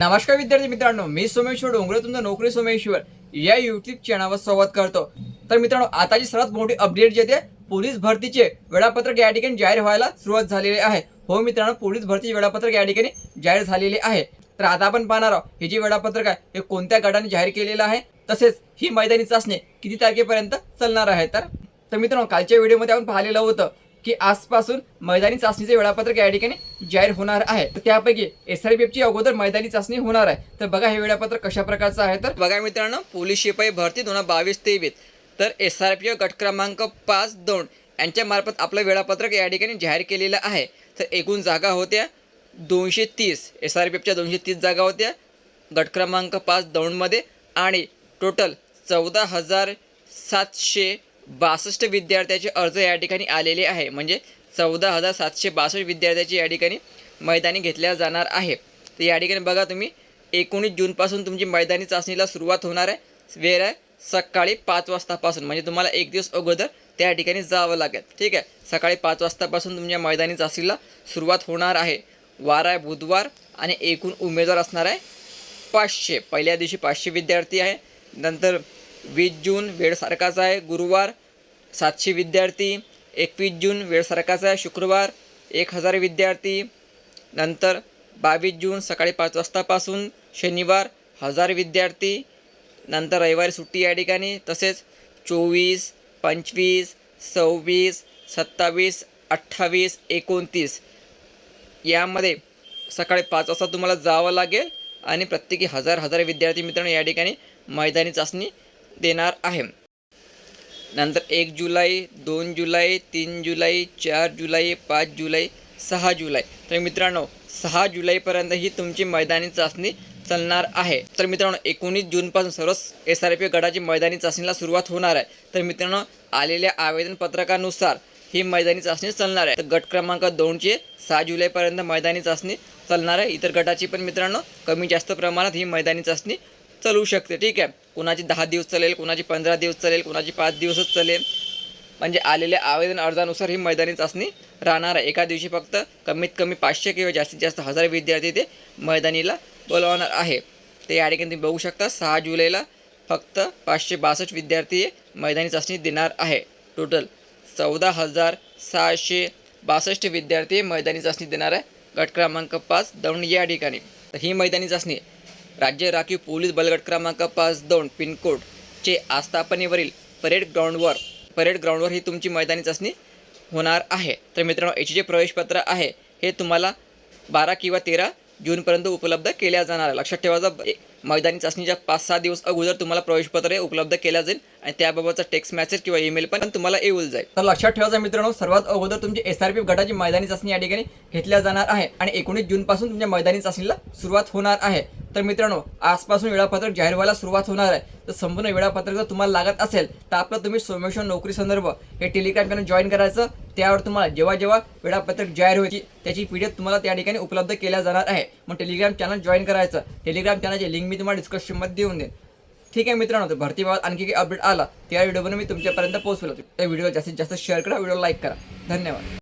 नमस्कार विद्यार्थी मित्रांनो मी सोमेश्वर डोंगरे तुमचं नोकरी सोमेश्वर. या युट्यूब चॅनलवर संवाद करतो. तर मित्रांनो आताची सर्वात मोठी अपडेट जे आहे पोलीस भरतीचे वेळापत्रक या ठिकाणी जाहीर व्हायला सुरुवात झालेली आहे. हो मित्रांनो पोलीस भरतीचे वेळापत्रक या ठिकाणी जाहीर झालेले आहे. तर आता आपण पाहणार आहोत हे जे वेळापत्रक आहे हे कोणत्या गटाने जाहीर केलेलं आहे? तसेच ही मैदानी चाचणी किती तारखेपर्यंत चालणार आहे? तर तर मित्रांनो कालच्या व्हिडिओमध्ये आपण पाहिलेलं होतं की आजपासून मैदानी चाचणीचे वेळापत्रक या ठिकाणी जाहीर होणार आहे. तर त्यापैकी एस आर एफची अगोदर मैदानी चाचणी होणार आहे. तर बघा हे वेळापत्रक कशा प्रकारचं आहे तर बघा मित्रांनो पोलीस शिपाई भरती दोन हजार बावीस तेवीस. तर एस आर पी गट क्रमांक पाच दोन यांच्या मार्फत आपलं वेळापत्रक या ठिकाणी जाहीर केलेलं आहे. तर एकूण जागा होत्या दोनशे तीस. एस आर पी एफच्या दोनशे तीस जागा होत्या. गट क्रमांक पाच दौंडमध्ये आणि टोटल चौदा हजार सातशे बासष्ट विद्यार्थ्याचे अर्ज या ठिकाणी आलेले आहे. म्हणजे चौदा हजार सातशे बासष्ट विद्यार्थ्याचे या ठिकाणी मैदानी घेतल्या जाणार आहे. तर या ठिकाणी बघा तुम्ही एकोणीस जूनपासून तुमची मैदानी चाचणीला सुरुवात होणार आहे. वेळ आहे सकाळी पाच वाजतापासून. म्हणजे तुम्हाला एक दिवस अगोदर त्या ठिकाणी जावं लागेल. ठीक आहे? सकाळी पाच वाजतापासून तुमच्या मैदानी चाचणीला सुरुवात होणार आहे. वार आहे बुधवार आणि एकूण उमेदवार असणार आहे पाचशे. पहिल्या दिवशी पाचशे विद्यार्थी आहे. नंतर वीस जून वेळ सारखाच आहे. गुरुवार सातशे विद्यार्थी एकवीस जून वेळ सारखाच आहे शुक्रवार एक हजार विद्यार्थी. नंतर बावीस जून सकाळी पाच वाजतापासून शनिवार हजार विद्यार्थी. नंतर रविवारी सुट्टी या ठिकाणी. तसेच चोवीस पंचवीस सव्वीस सत्तावीस अठ्ठावीस एकोणतीस यामध्ये सकाळी पाच वाजता तुम्हाला जावं लागेल आणि प्रत्येकी हजार हजार विद्यार्थी मित्रांनो या ठिकाणी मैदानी चाचणी देणार आहे. नंतर एक जुलै दोन जुलै तीन जुलै चार जुलै पाच जुलै सहा जुलै. तर मित्रांनो सहा जुलैपर्यंत ही तुमची मैदानी चाचणी चालणार आहे. तर मित्रांनो एकोणीस जूनपासून सर्वच एस आर पी गटाची मैदानी चाचणीला सुरुवात होणार आहे. तर मित्रांनो आलेल्या आवेदन पत्रकानुसार ही मैदानी चाचणी चालणार आहे. तर गट क्रमांक दोनचे सहा जुलैपर्यंत मैदानी चाचणी चालणार आहे. इतर गटाची पण मित्रांनो कमी जास्त प्रमाणात ही मैदानी चाचणी चालू शकते ठीक आहे. कुणाची दहा दिवस चालेल कुणाची पंधरा दिवस चालेल कुणाची पाच दिवसच चालेल. म्हणजे आलेल्या आवेदन अर्जानुसार ही मैदानी चाचणी राहणार आहे. एका दिवशी फक्त कमीत कमी पाचशे किंवा जास्तीत जास्त हजार विद्यार्थी ते मैदानीला बोलवणार आहे. ते या ठिकाणी तुम्ही बघू शकता सहा जुलैला फक्त पाचशे बासष्ट विद्यार्थी मैदानी चाचणी देणार आहे. टोटल चौदा हजार सहाशे बासष्ट विद्यार्थी मैदानी चाचणी देणार आहे. गट क्रमांक पाच दौंड या ठिकाणी. तर ही मैदानी चाचणी राज्य राखीव पोलीस बलगट क्रमांक पाच दोन पिनकोडचे आस्थापनेवरील परेड ग्राउंडवर परेड ग्राउंडवर ही तुमची मैदानी चाचणी होणार आहे. तर मित्रांनो याचे जे प्रवेशपत्र आहे. हे तुम्हाला बारा किंवा तेरा जूनपर्यंत उपलब्ध केल्या जाणार आहे. लक्षात ठेवायचं ए- मैदानी चाचणीच्या पाच सहा दिवस अगोदर तुम्हाला प्रवेशपत्र उपलब्ध केल्या जाईल आणि त्याबाबतचा टेक्स्ट मेसेज किंवा ईमेल पण तुम्हाला येऊन जाईल. तर लक्षात ठेवायचं मित्रांनो सर्वात अगोदर तुमची एस आर पी गटाची मैदानी चाचणी या ठिकाणी घेतल्या जाणार आहे आणि एकोणीस जूनपासून तुमच्या मैदानी चाचणीला सुरुवात होणार आहे. तर मित्रांनो आजपासून वेळापत्रक जाहीर व्हायला सुरुवात होणार आहे. तर संपूर्ण वेळापत्रक जर तुम्हाला लागत असेल तर आपलं तुम्ही सोमेश्वर नोकरी संदर्भ हे टेलिग्राम चॅनल जॉईन करायचं. त्यावर तुम्हाला जेव्हा जेव्हा वेळापत्रक जाहीर होईल त्याची पी डी एफ तुम्हाला त्या ठिकाणी उपलब्ध केल्या जाणार आहे. मग टेलिग्राम चॅनल जॉईन करायचं. टेलिग्राम चॅनलची लिंक मी तुम्हाला डिस्क्रिप्शनमध्ये देऊन देईन. ठीक आहे मित्रांनो तर भरतीबाबत आणखी काही अपडेट आला. त्या व्हिडिओ मी तुमच्यापर्यंत पोहोचवलं त्या व्हिडिओ जास्तीत जास्त शेअर करा व्हिडिओ लाईक करा. धन्यवाद.